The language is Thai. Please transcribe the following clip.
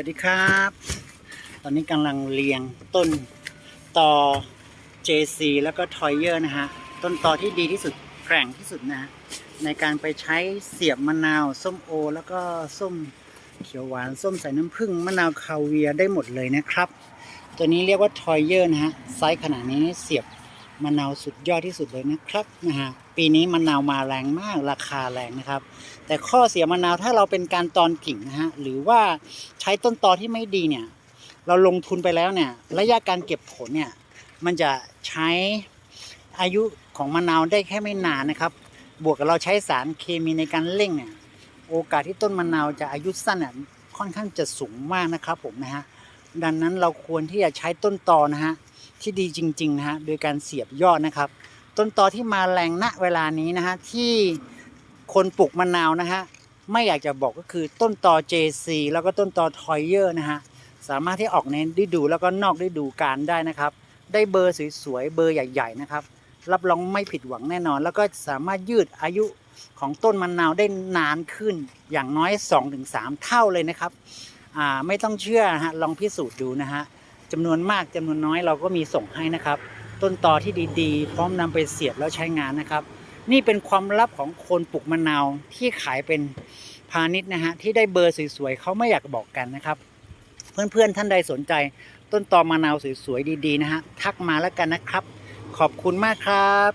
วัสดีครับ ตอนนี้กำลังเรียงต้นต่อ JC แล้วก็ Toyer นะฮะ ต้นต่อที่ดีที่สุดแกร่งที่สุดนะฮะ ในการไปใช้เสียบมะนาว ส้มโอ แล้วก็ส้มเขียวหวาน ส้มใสายน้ำผึ้งมะนาวคาเวียร์ได้หมดเลยนะครับ ตัวนี้เรียกว่า Toyer นะฮะ ไซส์ขนาดนี้เสียบ มะนาวสุดยอดที่สุดเลยนะครับนะฮะปีนี้มะนาวมาแรงมากราคาแรงนะครับ แต่ข้อเสียมะนาวถ้าเราเป็นการตอนกิ่งนะฮะหรือว่าใช้ต้นตอที่ไม่ดีเนี่ย เราลงทุนไปแล้วเนี่ย ระยะการเก็บผลเนี่ย มันจะใช้อายุของมะนาวได้แค่ไม่นานนะครับ บวกกับเราใช้สารเคมีในการเร่งเนี่ย โอกาสที่ต้นมะนาวจะอายุสั้นเนี่ยค่อนข้างจะสูงมากนะครับผมนะฮะดังนั้นเราควรที่จะใช้ต้นตอนะฮะ ที่ดีจริงๆนะฮะโดยการเสียบยอดนะครับ ต้นตอที่มาแรงณเวลานี้นะฮะที่คนปลูกมะนาวนะฮะไม่อยากจะบอกก็คือต้นตอ JC แล้วก็ต้นตอ Toyer นะฮะสามารถที่ออกในฤดูแล้วก็นอกฤดูกาลได้นะครับ ได้เบอร์สวยๆเบอร์ใหญ่ ๆ นะครับ รับรองไม่ผิดหวังแน่นอน แล้วก็สามารถยืดอายุของต้นมะนาวได้นานขึ้นอย่างน้อย 2-3 เท่าเลยนะครับไม่ต้องเชื่อนะฮะลองพิสูจน์ดูนะฮะ จำนวนมากจำนวนน้อยเราก็มีส่งให้นะครับ ต้นตอที่ดีๆ พร้อมนำไปเสียบแล้วใช้งานนะครับ นี่เป็นความลับของคนปลูกมะนาวที่ขายเป็นพาณิชย์นะฮะที่ได้เบอร์สวยๆเขาไม่อยากบอกกันนะครับ เพื่อนๆท่านใดสนใจ ต้นตอมะนาวสวยๆดีๆนะฮะทักมาแล้วกันนะครับ ขอบคุณมากครับ